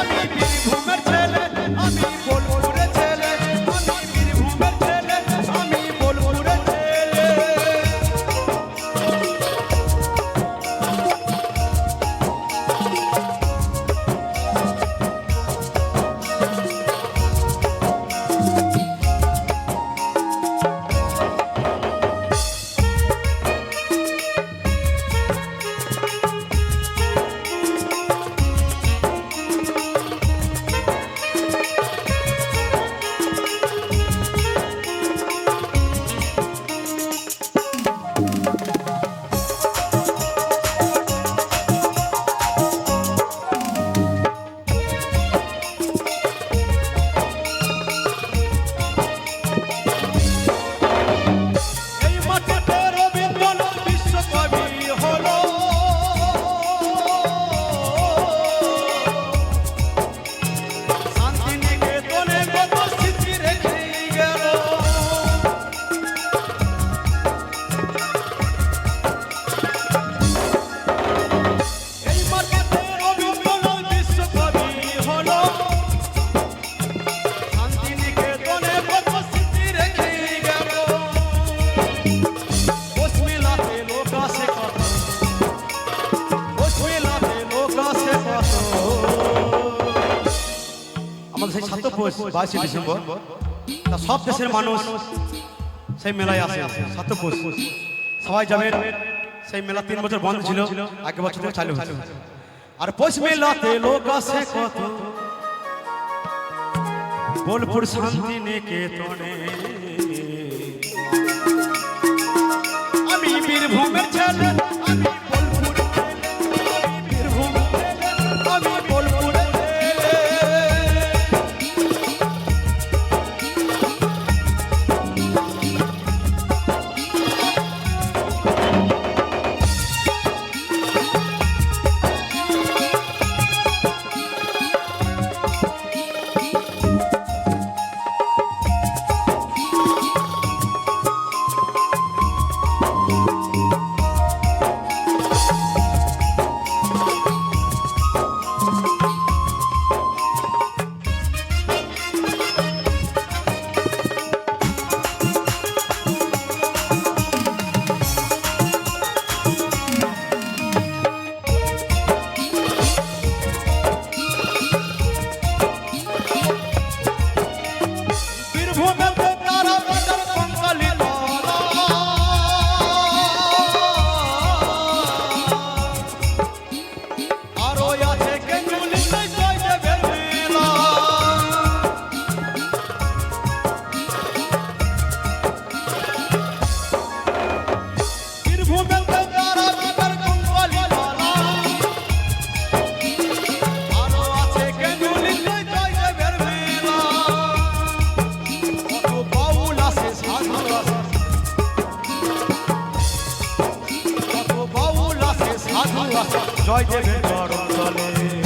What you সেই সাতপোষ বাইশে December. তা সব দেশের মানুষ সেই মেলায় আসে। সাতপোষ সবাই যাবে সেই মেলা তিন বছর বন্ধ ছিল আগে বছর চালু হয়েছিল আর পৌষ মেলাতে লোক আসে কত? বোলপুর শান্তি নিকেতনে আমি বীরভূমের ছেলে। Bom জয় দেবের চরণ তলে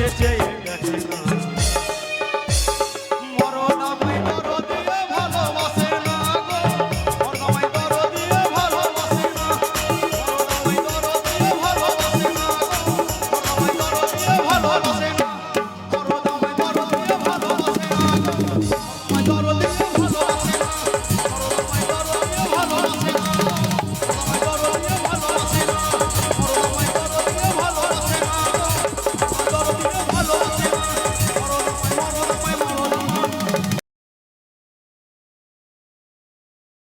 yeah, yeah, yeah.